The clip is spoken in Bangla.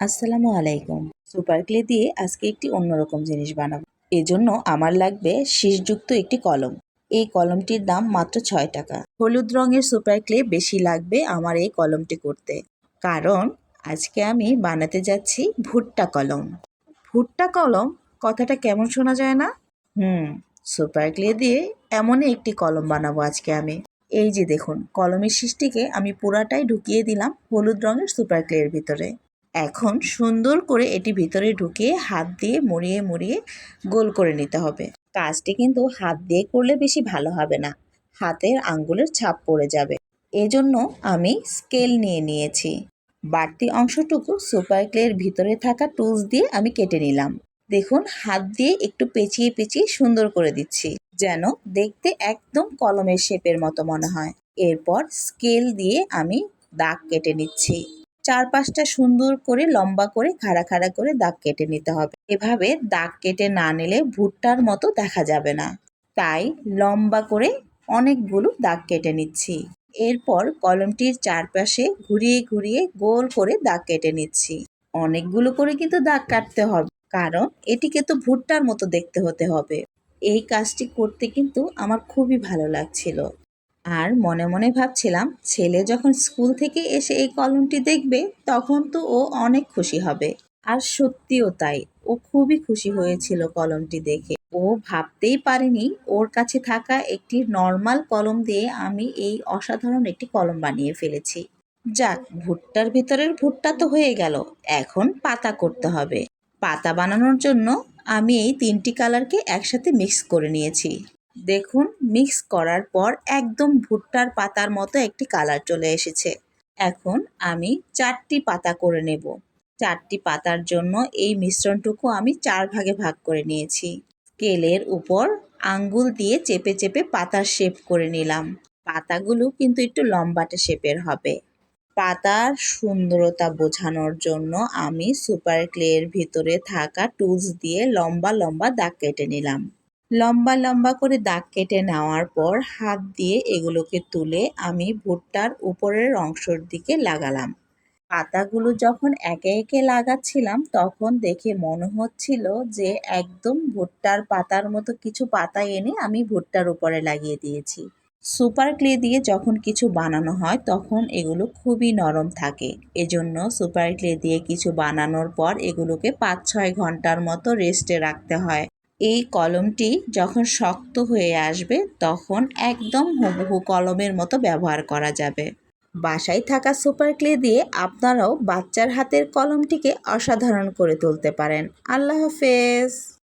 আসসালামু আলাইকুম। সুপার ক্লে দিয়ে আজকে একটি অন্যরকম জিনিস বানাবো। এজন্য আমার লাগবে শীষযুক্ত একটি কলম। এই কলমটির দাম মাত্র ছয় টাকা। হলুদ রঙের সুপার ক্লে বেশি লাগবে আমার এই কলমটি করতে। কারণ আজকে আমি বানাতে যাচ্ছি ভুট্টা কলম। ভুট্টা কলম? কথাটা কেমন শোনা যায় না? হুম সুপার ক্লে দিয়ে এমনই একটি কলম বানাবো আজকে আমি। এই যে দেখুন, কলমের শীষটিকে আমি পুরাটাই ঢুকিয়ে দিলাম হলুদ রঙের সুপার ক্লের ভিতরে। এখন সুন্দর করে এটি ভিতরে ঢুকিয়ে হাত দিয়ে মুড়িয়ে মুড়িয়ে গোল করে নিতে হবে। কাজটি কিন্তু হাত দিয়ে করলে বেশি ভালো হবে না। হাতের আঙ্গুলের ছাপ পড়ে যাবে। এজন্য আমি স্কেল নিয়ে নিয়েছি। বাড়তি অংশটুকু সুপার ক্লের ভিতরে থাকা টুলস দিয়ে আমি কেটে নিলাম। দেখুন, হাত দিয়ে একটু পেঁচিয়ে পেঁচিয়ে সুন্দর করে দিচ্ছি, যেন দেখতে একদম কলমের শেপের মতো মনে হয়। এরপর স্কেল দিয়ে আমি দাগ কেটে নিচ্ছি। চারপাশটা সুন্দর করে, লম্বা করে, খাড়া খাড়া করে দাগ কেটে নিতে হবে। এভাবে দাগ কেটে না নিলে ভুট্টার মতো দেখা যাবে না। তাই লম্বা করে অনেকগুলো দাগ কেটে নিচ্ছি। এরপর কলমটির চারপাশে ঘুরিয়ে ঘুরিয়ে গোল করে দাগ কেটে নিচ্ছি। অনেকগুলো করে কিন্তু দাগ কাটতে হবে, কারণ এটিকে তো ভুট্টার মতো দেখতে হতে হবে। এই কাজটি করতে কিন্তু আমার খুবই ভালো লাগছিল। আর মনে মনে ভাবছিলাম, ছেলে যখন স্কুল থেকে এসে এই কলমটি দেখবে, তখন তো ও অনেক খুশি হবে। আর সত্যিও তাই, ও খুবই খুশি হয়েছিল কলমটি দেখে। ও ভাবতেই পারেনি ওর কাছে থাকা একটি নর্মাল কলম দিয়ে আমি এই অসাধারণ একটি কলম বানিয়ে ফেলেছি। যাক, ভুট্টার ভিতরের ভুট্টা তো হয়ে গেল, এখন পাতা করতে হবে। পাতা বানানোর জন্য আমি এই তিনটি কালারকে একসাথে মিক্স করে নিয়েছি। দেখুন মিক্স করার পর একদম ভুট্টার পাতার মতো একটি কালার চলে এসেছে। এখন আমি চারটি পাতা করে নেব। চারটি পাতার জন্য এই মিশ্রণটুকু আমি চার ভাগে ভাগ করে নিয়েছি। স্কেলের উপর আঙ্গুল দিয়ে চেপে চেপে পাতার শেপ করে নিলাম। পাতাগুলো কিন্তু একটু লম্বাটে শেপের হবে। পাতার সুন্দরতা বোঝানোর জন্য আমি সুপার ক্লের ভিতরে থাকা টুলস দিয়ে লম্বা লম্বা দাগ কেটে নিলাম। লম্বা লম্বা করে দাগ কেটে নেওয়ার পর হাত দিয়ে এগুলোকে তুলে আমি ভুট্টার উপরের অংশের দিকে লাগালাম। পাতাগুলো যখন একে একে লাগাচ্ছিলাম, তখন দেখে মনে হচ্ছিল যে একদম ভুট্টার পাতার মতো কিছু পাতা এনে আমি ভুট্টার উপরে লাগিয়ে দিয়েছি। সুপার ক্লে দিয়ে যখন কিছু বানানো হয়, তখন এগুলো খুবই নরম থাকে। এজন্য সুপার ক্লে দিয়ে কিছু বানানোর পর এগুলোকে পাঁচ ছয় ঘণ্টার মতো রেস্টে রাখতে হয়। এই কলমটি যখন শক্ত হয়ে আসবে, তখন একদম হুবহু কলমের মতো ব্যবহার করা যাবে। বাসায় থাকা সুপার ক্লে দিয়ে আপনারাও বাচ্চার হাতের কলমটিকে অসাধারণ করে তুলতে পারেন। আল্লাহ হাফেজ!